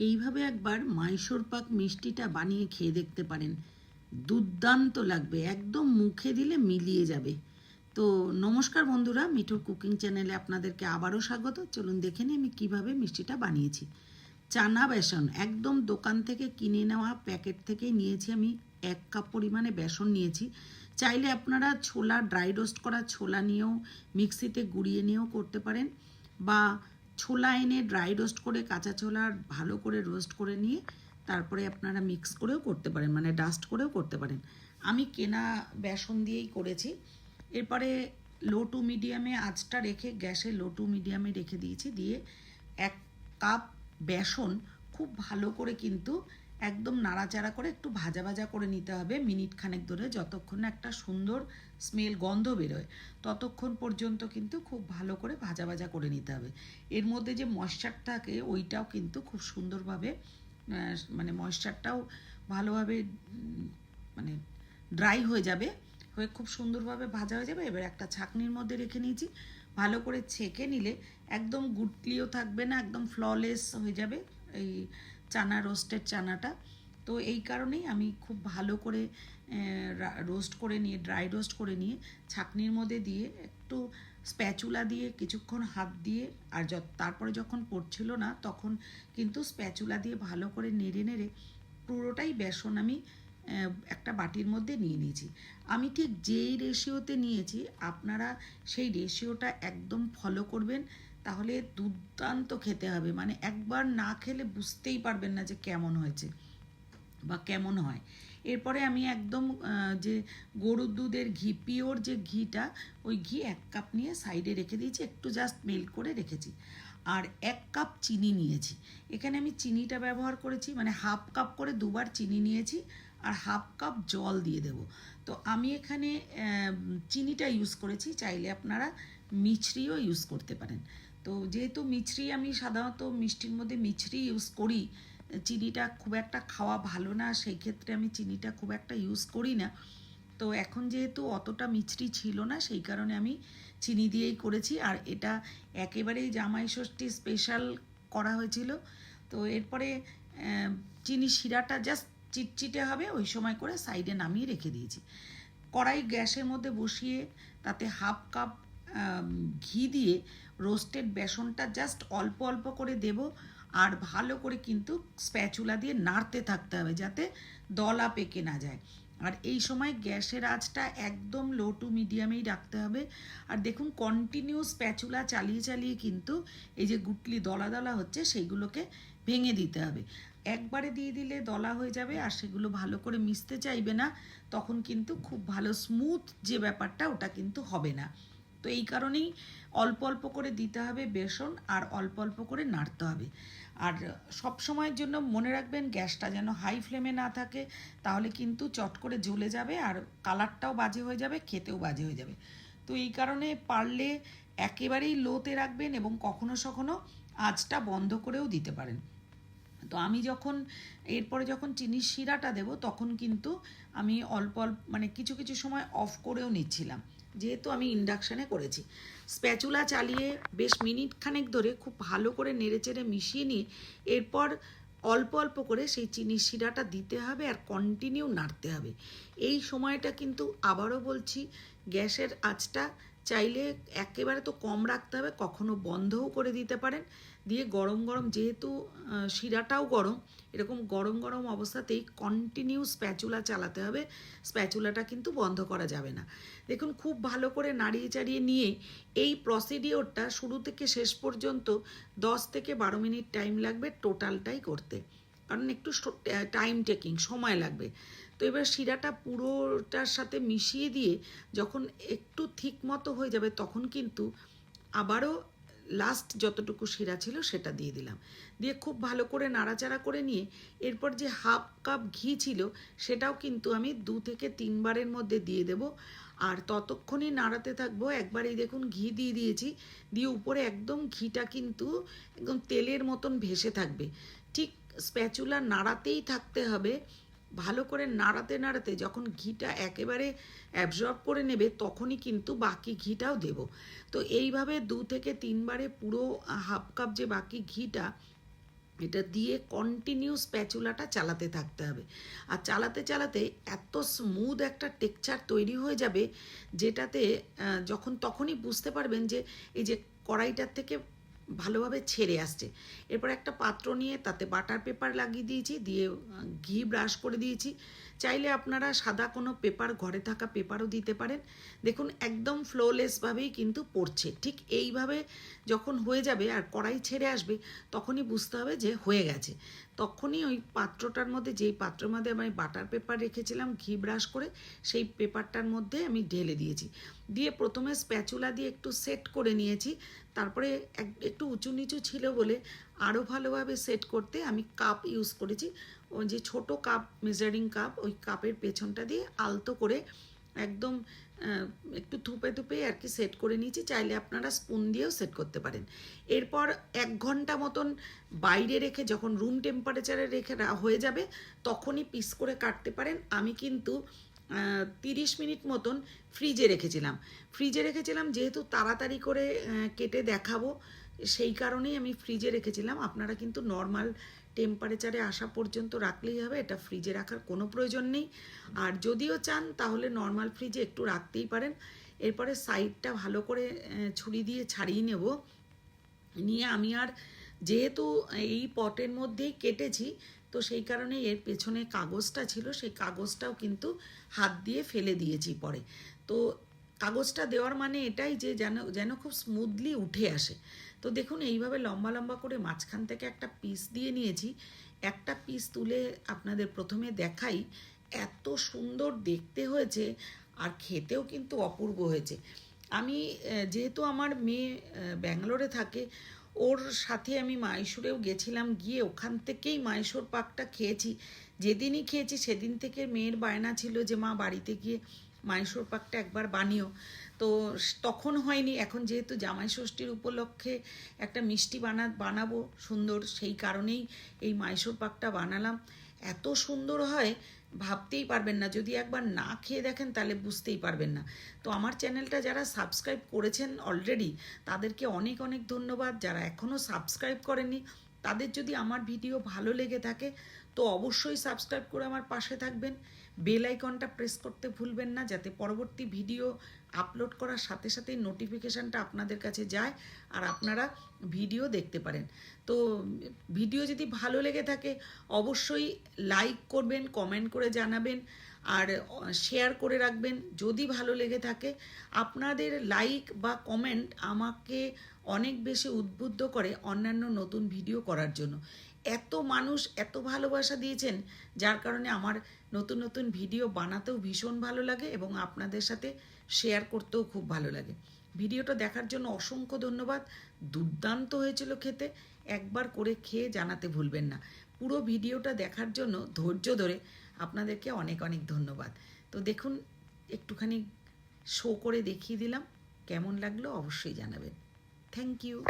এইভাবে একবার মাইসোর পাক মিষ্টিটা বানিয়ে খেয়ে দেখতে পারেন। দুর্দান্ত লাগবে, একদম মুখে দিলে মিলিয়ে যাবে। তো নমস্কার বন্ধুরা, মিঠুর কুকিং চ্যানেলে আপনাদেরকে আবারও স্বাগত। চলুন দেখে নিই আমি কীভাবে মিষ্টিটা বানিয়েছি। চানা বেসন, একদম দোকান থেকে কিনে নেওয়া প্যাকেট থেকেই নিয়েছি আমি। এক কাপ পরিমাণে বেসন নিয়েছি। চাইলে আপনারা ছোলা, ড্রাই রোস্ট করা ছোলা নিয়েও মিক্সিতে গুঁড়িয়ে নিয়েও করতে পারেন। বা ছোলা এনে ড্রাই রোস্ট করে, কাঁচা ছোলা ভালো করে রোস্ট করে নিয়ে, তারপরে আপনারা মিক্স করেও করতে পারেন মানে ডাস্ট করেও করতে পারেন। আমি কেনা বেসন দিয়েই করেছি। এরপরে লো টু মিডিয়ামে আঁচটা রেখে, গ্যাসে লো টু মিডিয়ামে রেখে দিয়েছি। দিয়ে এক কাপ বেসন খুব ভালো করে কিন্তু একদম নাড়াচাড়া করে একটু ভাজা ভাজা করে নিতে হবে মিনিট খানেক ধরে যতক্ষণ একটা সুন্দর স্মেল গন্ধ বেরোয়, ততক্ষণ পর্যন্ত কিন্তু খুব ভালো করে ভাজা ভাজা করে নিতে হবে। এর মধ্যে যে ময়শ্চার থাকে ওইটাও কিন্তু খুব সুন্দরভাবে মানে ময়শ্চারটাও ভালোভাবে মানে ড্রাই হয়ে যাবে, হয়ে খুব সুন্দরভাবে ভাজা হয়ে যাবে। এবার একটা ছাকনির মধ্যে রেখে নিয়েছি, ভালো করে ছেঁকে নিলে একদম গুটলিও থাকবে না, একদম ফ্ললেস হয়ে যাবে। এই চানা রোস্টেড চানাটা। তো এই কারণেই আমি খুব ভালো করে রোস্ট করে নিয়ে ড্রাই রোস্ট করে নিয়ে, ছাকনির মধ্যে দিয়ে একটু স্প্যাচুলা দিয়ে কিছুক্ষণ হাত দিয়ে, আর তারপরে যখন পড়ছিল না, তখন কিন্তু স্প্যাচুলা দিয়ে ভালো করে নেড়ে নেড়ে পুরোটাই বেসন আমি একটা বাটির মধ্যে নিয়ে নিয়েছি। আমি ঠিক যেই রেশিওতে নিয়েছি, আপনারা সেই রেশিওটা একদম ফলো করবেন। তাহলে দুর্দান্ত খেতে হবে। মানে একবার না খেলে বুঝতেই পারবেন না যে কেমন হয়েছে বা কেমন হয়। এরপরে আমি একদম যে গরুর দুধের ঘি, পিওর যে ঘিটা, ওই ঘি এক কাপ নিয়ে সাইডে রেখে দিয়েছি, একটু জাস্ট মেল্ট করে রেখেছি। আর এক কাপ চিনি নিয়েছি। এখানে আমি চিনিটা ব্যবহার করেছি মানে হাফ কাপ করে দুবার চিনি নিয়েছি আর হাফ কাপ জল দিয়ে দেব। তো আমি এখানে চিনিটা ইউজ করেছি, চাইলে আপনারা মিছরিও ইউজ করতে পারেন। তো যেহেতু মিছরি আমি সাধারণত মিষ্টির মধ্যে মিছরি ইউজ করি, চিনিটা খুব একটা খাওয়া ভালো না সেই ক্ষেত্রে আমি চিনিটা খুব একটা ইউজ করি না। তো এখন যেহেতু অতটা মিছরি ছিল না, সেই কারণে আমি চিনি দিয়েই করেছি। আর এটা একেবারেই জামাই ষষ্ঠী স্পেশাল করা হয়েছিল। তো এরপরে চিনি শিরাটা জাস্ট চিটচিটে হবে, ওই সময় করে সাইডে নামিয়ে রেখে দিয়েছি। কড়াই গ্যাসের মধ্যে বসিয়ে তাতে হাফ কাপ ঘি দিয়ে রোস্টেড বেসনটা জাস্ট অল্প অল্প করে দেব। আর ভালো করে কিন্তু স্প্যাচুলা দিয়ে নাড়তে থাকতে হবে যাতে দলা পেকে না যায়। আর এই সময় গ্যাসের আঁচটা একদম লো টু মিডিয়ামেই রাখতে হবে। আর দেখুন কন্টিনিউ স্প্যাচুলা চালিয়ে চালিয়ে কিন্তু এই যে গুটলি দলা দলা হচ্ছে সেইগুলোকে ভেঙে দিতে হবে। একবারে দিয়ে দিলে দলা হয়ে যাবে আর সেগুলো ভালো করে মিশতে চাইবে না। তখন কিন্তু খুব ভালো স্মুথ যে ব্যাপারটা ওটা কিন্তু হবে না। তো এই কারণেই অল্প অল্প করে দিতে হবে বেসন আর অল্প অল্প করে নাড়তে হবে। আর সব সময়ের জন্য মনে রাখবেন গ্যাসটা যেন হাই ফ্লেমে না থাকে, তাহলে কিন্তু চট করে জ্বলে যাবে আর কালারটাও বাজে হয়ে যাবে, খেতেও বাজে হয়ে যাবে। তো এই কারণে পারলে একেবারেই লোতে রাখবেন এবং কখনো সখনো আঁচটা বন্ধ করেও দিতে পারেন। তো আমি যখন এরপরে যখন চিনির শিরাটা দেব, তখন কিন্তু আমি অল্প অল্প মানে কিছু কিছু সময় অফ করেও নিচ্ছিলাম। যেহেতু আমি ইন্ডাকশানে করেছি। স্প্যাচুলা চালিয়ে বেশ মিনিট খানেক ধরে খুব ভালো করে নেড়েচেড়ে মিশিয়ে নিয়ে এরপর অল্প অল্প করে সেই চিনির শিরাটা দিতে হবে আর কন্টিনিউ নাড়তে হবে। এই সময়টা কিন্তু আবারও বলছি, গ্যাসের আঁচটা চাইলে একেবারে তো কম রাখতে হবে, কখনো বন্ধও করে দিতে পারেন। দিয়ে গরম গরম যেহেতু শিরাটাও গরম, এরকম গরম গরম অবস্থাতেই কন্টিনিউ স্প্যাচুলা চালাতে হবে স্প্যাচুলাটা কিন্তু বন্ধ করা যাবে না। দেখুন, খুব ভালো করে নাড়িয়ে চাড়িয়ে নিয়ে এই প্রসিডিওরটা শুরু থেকে শেষ পর্যন্ত দশ থেকে বারো মিনিট টাইম লাগবে টোটালটাই করতে। কারণ একটু টাইম টেকিং সময় লাগবে। তো এবার শিরাটা পুরোটার সাথে মিশিয়ে দিয়ে যখন একটু ঠিক মতো হয়ে যাবে তখন কিন্তু আবারও লাস্ট যতটুকু শিরা ছিল সেটা দিয়ে দিলাম। দিয়ে খুব ভালো করে নাড়াচাড়া করে নিয়ে এরপর যে হাফ কাপ ঘি ছিল সেটাও কিন্তু আমি দু থেকে তিনবারের মধ্যে দিয়ে দেব। আর ততক্ষণই নাড়াতে থাকব। একবার এই দেখুন ঘি দিয়ে দিয়েছি। দিয়ে উপরে একদম ঘিটা কিন্তু একদম তেলের মতন ভেসে থাকবে। ঠিক স্প্যাচুলা নাড়াতেই থাকতে হবে। ভালো করে নাড়াতে নাড়াতে যখন ঘিটা একেবারে অ্যাবজর্ব করে নেবে, তখনই কিন্তু বাকি ঘিটাও দেব। তো এইভাবে দু থেকে তিনবারে পুরো হাফ কাপ যে বাকি ঘিটা, এটা দিয়ে কন্টিনিউ স্প্যাচুলাটা চালাতে থাকতে হবে। আর চালাতে চালাতে এত স্মুথ একটা টেক্সচার তৈরি হয়ে যাবে, যেটাতে যখন তখনই বুঝতে পারবেন যে এই যে কড়াইটার থেকে ভালোভাবে ছেড়ে আসছে। এরপর একটা পাত্র নিয়ে তাতে বাটার পেপার লাগিয়ে দিয়েছি, দিয়ে ঘি ব্রাশ করে দিয়েছি। চাইলে আপনারা সাদা কোনো পেপার, ঘরে থাকা পেপারও দিতে পারেন। দেখুন, একদম ফ্লোলেসভাবেই কিন্তু পড়ছে। ঠিক এইভাবে যখন হয়ে যাবে আর কড়াই ছেড়ে আসবে, তখনই বুঝতে হবে যে হয়ে গেছে। তখনই ওই পাত্রটার মধ্যে, যেই পাত্রের মধ্যে আমি বাটার পেপার রেখেছিলাম, ঘি ব্রাশ করে, সেই পেপারটার মধ্যে আমি ঢেলে দিয়েছি। দিয়ে প্রথমে স্প্যাচুলা দিয়ে একটু সেট করে নিয়েছি। তারপরে এক- একটু উঁচু নিচু ছিল বলে আরও ভালোভাবে সেট করতে আমি কাপ ইউজ করেছি। ওই যে ছোট কাপ মেজারিং কাপ ওই কাপের পেছনটা দিয়ে আলতো করে একদম একটু থুপে থুপে আর কি সেট করে নিয়েছি। চাইলে আপনারা স্পুন দিয়েও সেট করতে পারেন। এরপর এক ঘণ্টা মতন বাইরে রেখে যখন রুম টেম্পারেচারে রেখে হয়ে যাবে, তখনই পিস করে কাটতে পারেন। আমি কিন্তু তিরিশ মিনিট মতন ফ্রিজে রেখেছিলাম। ফ্রিজে রেখেছিলাম, যেহেতু তাড়াতাড়ি করে কেটে দেখাবো, সেই কারণেই আমি ফ্রিজে রেখেছিলাম। আপনারা কিন্তু নর্মাল টেম্পারেচারে আসা পর্যন্ত রাখলেই হবে, এটা ফ্রিজে রাখার কোনো প্রয়োজন নেই। আর যদিও চান, তাহলে নর্মাল ফ্রিজে একটু রাখতেই পারেন। এরপরে সাইডটা ভালো করে ছুরি দিয়ে ছাড়িয়ে নেব। নিয়ে আমি আর যেহেতু এই পটের মধ্যেই কেটেছি, তো সেই কারণে এর পেছনে কাগজটা ছিল, সেই কাগজটাও কিন্তু হাত দিয়ে ফেলে দিয়েছি পরে। তো কাগজটা দেওয়ার মানে এটাই যে যেন যেন খুব স্মুথলি উঠে আসে। তো দেখুন, এইভাবে লম্বা লম্বা করে মাঝখান থেকে একটা পিস দিয়ে নিয়েছি। একটা পিস তুলে আপনাদের প্রথমে দেখাই, এত সুন্দর দেখতে হয়েছে আর খেতেও কিন্তু অপূর্ব হয়েছে। আমি যেহেতু আমার মেয়ে ব্যাঙ্গালোরে থাকে, ওর সাথে আমি মাইশোরেও গেছিলাম, গিয়ে ওখান থেকেই মাইশোর পাকটা খেয়েছি। যেদিনই খেয়েছি, সেদিন থেকে মেয়ের বায়না ছিল যে, মা, বাড়িতে গিয়ে মাইশোর পাকটা একবার বানিও। তো তখন হয়নি, এখন যেহেতু জামাই ষষ্ঠীর উপলক্ষে একটা মিষ্টি বানা, বানাবো সুন্দর, সেই কারণেই এই মাইশোর পাকটা বানালাম। এত সুন্দর হয়, ভাবতেই পারবেন না, যদি একবার না খেয়ে দেখেন তাহলে বুঝতেই পারবেন না। তো আমার চ্যানেলটা যারা সাবস্ক্রাইব করেছেন অলরেডি, তাদেরকে অনেক অনেক ধন্যবাদ। যারা এখনও সাবস্ক্রাইব করেনি তাদের যদি আমার ভিডিও ভালো লেগে থাকে, তো অবশ্যই সাবস্ক্রাইব করে আমার পাশে থাকবেন। বেল আইকনটা প্রেস করতে ভুলবেন না যাতে পরবর্তী ভিডিও আপলোড করার সাথে সাথেই নোটিফিকেশানটা আপনাদের কাছে যায় আর আপনারা ভিডিও দেখতে পারেন। তো ভিডিও যদি ভালো লেগে থাকে, অবশ্যই লাইক করবেন, কমেন্ট করে জানাবেন। আর শেয়ার করে রাখবেন। যদি ভালো লেগে থাকে, আপনাদের লাইক বা কমেন্ট আমাকে অনেক বেশি উদ্বুদ্ধ করে অন্যান্য নতুন ভিডিও করার জন্য। এত মানুষ এত ভালোবাসা দিয়েছেন, যার কারণে আমার নতুন নতুন ভিডিও বানাতেও ভীষণ ভালো লাগে এবং আপনাদের সাথে শেয়ার করতেও খুব ভালো লাগে। ভিডিওটা দেখার জন্য অসংখ্য ধন্যবাদ। দুর্দান্ত হয়েছিল খেতে। একবার করে খেয়ে জানাতে ভুলবেন না। পুরো ভিডিওটা দেখার জন্য ধৈর্য ধরে আপনাদেরকে অনেক অনেক ধন্যবাদ। তো দেখুন, একটুখানি শো করে দেখিয়ে দিলাম। কেমন লাগল অবশ্যই জানাবেন। Thank you